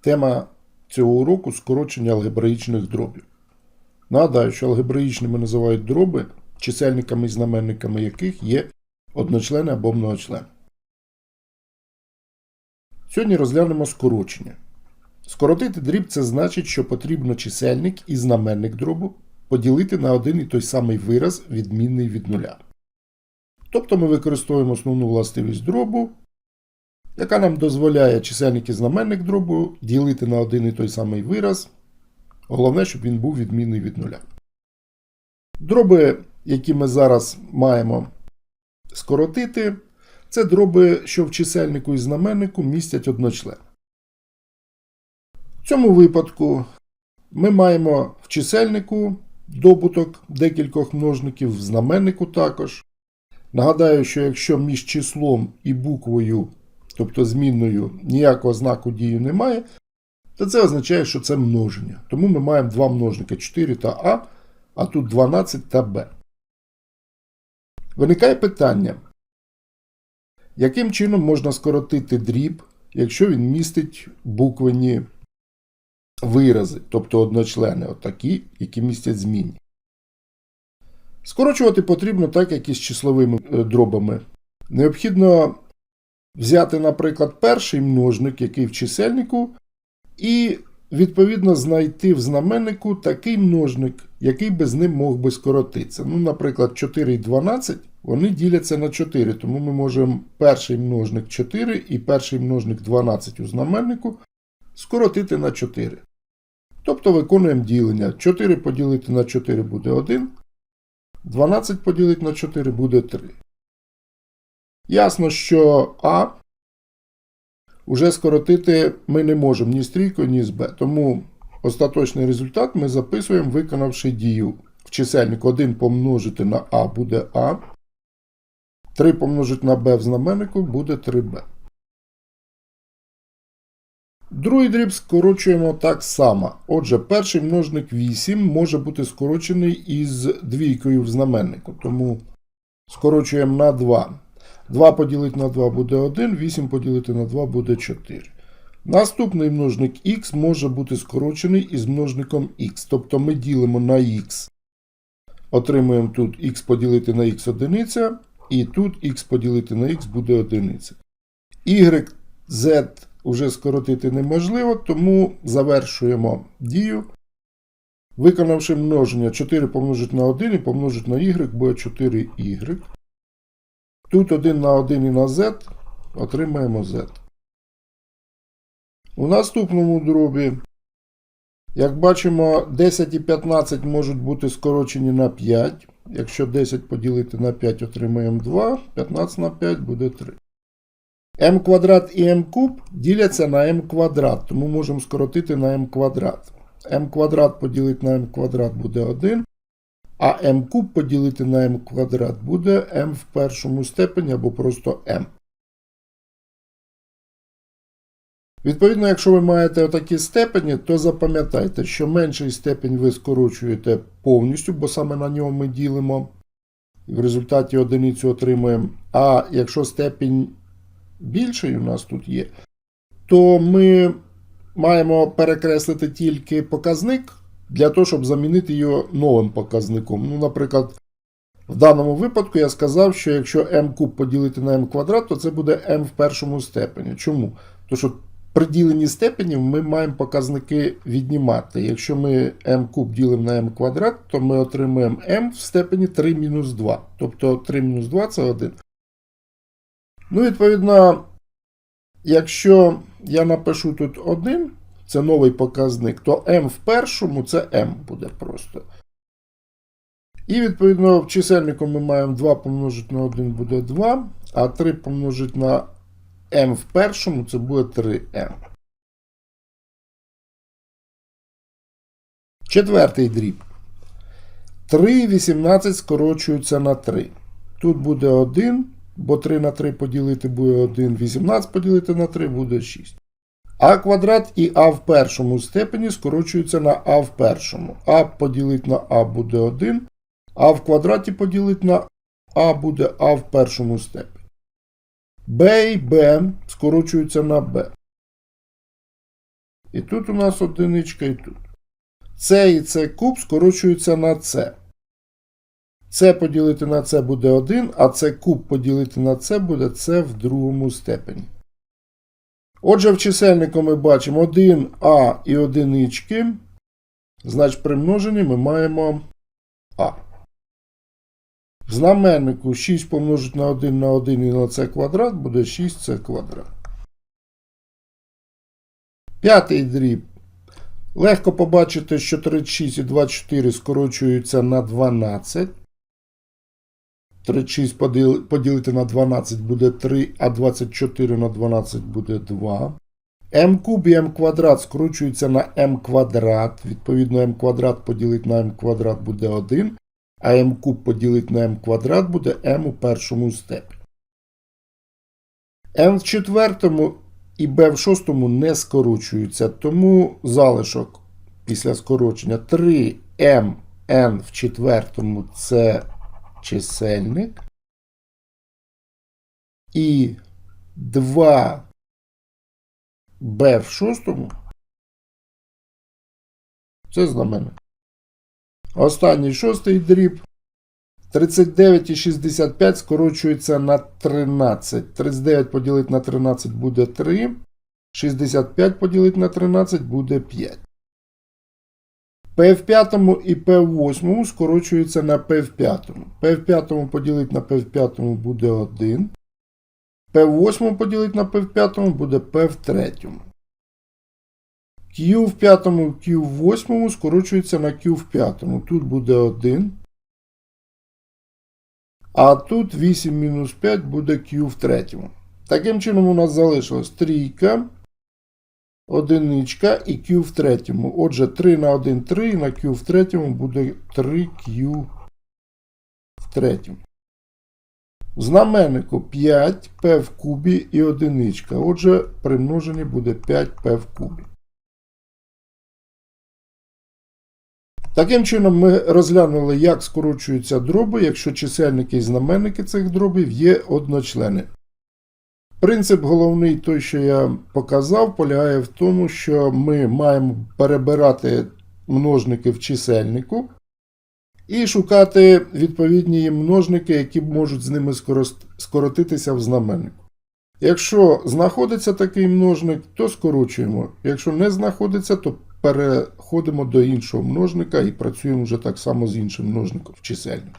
Тема цього уроку скорочення алгебраїчних дробів. Нагадаю, що алгебраїчними називають дроби, чисельниками і знаменниками яких є одночлени або многочлени. Сьогодні розглянемо скорочення. Скоротити дріб це значить, що потрібно чисельник і знаменник дробу поділити на один і той самий вираз, відмінний від нуля. Тобто ми використовуємо основну властивість дробу, яка нам дозволяє чисельник і знаменник дробу ділити на один і той самий вираз. Головне, щоб він був відмінний від нуля. Дроби, які ми зараз маємо скоротити, це дроби, що в чисельнику і знаменнику містять одночлен. В цьому випадку ми маємо в чисельнику добуток декількох множників, в знаменнику також. Нагадаю, що якщо між числом і буквою, тобто змінною, ніякого знаку дії немає, то це означає, що це множення. Тому ми маємо два множника 4 та А, а тут 12 та Б. Виникає питання, яким чином можна скоротити дріб, якщо він містить буквені вирази, тобто одночлени, отакі, які містять змінні. Скорочувати потрібно так, як і з числовими е, дробами. Необхідно взяти, наприклад, перший множник, який в чисельнику, і відповідно знайти в знаменнику такий множник, який би з ним мог би скоротитися. Ну, наприклад, 4 і 12 вони діляться на 4, тому ми можемо перший множник 4 і перший множник 12 у знаменнику скоротити на 4. Тобто виконуємо ділення. 4 поділити на 4 буде 1. 12 поділити на 4 буде 3. Ясно, що А вже скоротити ми не можемо ні з трійкою, ні з Б. Тому остаточний результат ми записуємо, виконавши дію в чисельник 1 помножити на А буде А. 3 помножити на Б в знаменнику буде 3Б. Другий дріб скорочуємо так само. Отже, перший множник 8 може бути скорочений із двійкою в знаменнику. Тому скорочуємо на 2. 2 поділити на 2 буде 1, 8 поділити на 2 буде 4. Наступний множник х може бути скорочений із множником х. Тобто ми ділимо на х. Отримуємо тут х поділити на х одиниця, і тут х поділити на х буде одиниця. Y, z вже скоротити неможливо, тому завершуємо дію. Виконавши множення 4 помножити на 1 і помножити на y буде 4y. Тут 1 на 1 і на z отримаємо z. У наступному дробі, як бачимо, 10 і 15 можуть бути скорочені на 5. Якщо 10 поділити на 5, отримаємо 2, 15 на 5 буде 3. m квадрат і m куб діляться на m квадрат, тому можемо скоротити на m квадрат. m квадрат поділити на m квадрат буде 1, а m куб поділити на m квадрат буде m в першому степені або просто m. Відповідно, якщо ви маєте отакі степені, то запам'ятайте, що менший степень ви скорочуєте повністю, бо саме на ньому ми ділимо. І в результаті одиницю отримуємо. А якщо степінь більший у нас тут є, то ми маємо перекреслити тільки показник для того, щоб замінити його новим показником. Ну, наприклад, в даному випадку я сказав, що якщо m куб поділити на m квадрат, то це буде m в першому степені. Чому? Тому що при діленні степенів ми маємо показники віднімати. Якщо ми m куб ділимо на m квадрат, то ми отримаємо m в степені 3 мінус 2. Тобто 3 мінус 2 це 1. Ну, відповідно, якщо я напишу тут 1, це новий показник, то m в першому це m буде просто. І, відповідно, в чисельнику ми маємо 2 помножити на 1 буде 2, а 3 помножити на m в першому це буде 3m. Четвертий дріб. 3 і 18 скорочуються на 3. Тут буде 1, бо 3 на 3 поділити буде 1, 18 поділити на 3 буде 6. А квадрат і а в першому степені скорочуються на а в першому. а поділити на а буде 1, а в квадраті поділити на а буде а в першому степені. b і b скорочуються на b. І тут у нас одиничка, і тут. Це і це куб скорочуються на це. Це поділити на це буде 1, а це куб поділити на це буде це в другому степені. Отже, в чисельнику ми бачимо 1а і одинички. Значить, при множенні ми маємо а. В знаменнику 6 помножити на 1 на 1 і на це квадрат буде 6c квадрат. П'ятий дріб. Легко побачити, що 36 і 24 скорочуються на 12. 36 поділити на 12 буде 3, а 24 на 12 буде 2. m куб і m квадрат скорочуються на m квадрат. Відповідно, m квадрат поділити на m квадрат буде 1, а m куб поділити на m квадрат буде m у першому степені. m в четвертому і b в шостому не скорочуються, тому залишок після скорочення 3mn в четвертому це чисельник. І 2b в шостому це знаменник. Останній шостий дріб. 39 і 65 скорочується на 13. 39 поділити на 13 буде 3. 65 поділити на 13 буде 5. P в п'ятому і P в восьмому скорочується на P в п'ятому. P в п'ятому поділити на P в п'ятому буде 1. P в восьмому поділити на P в п'ятому буде P в третьому. Q в п'ятому і Q в восьмому скорочується на Q в п'ятому. Тут буде 1. А тут 8 мінус 5 буде Q в третьому. Таким чином у нас залишилась трійка, одиничка і Q в третьому. Отже, 3 на 1 3 і на Q в третьому буде 3Q в третьому. В знаменнику 5 P в кубі і одиничка. Отже, при множенні буде 5P в кубі. Таким чином, ми розглянули, як скорочуються дроби, якщо чисельники і знаменники цих дробів є одночлени. Принцип головний, той, що я показав, полягає в тому, що ми маємо перебирати множники в чисельнику і шукати відповідні множники, які можуть з ними скоротитися в знаменнику. Якщо знаходиться такий множник, то скорочуємо. Якщо не знаходиться, то переходимо до іншого множника і працюємо вже так само з іншим множником в чисельнику.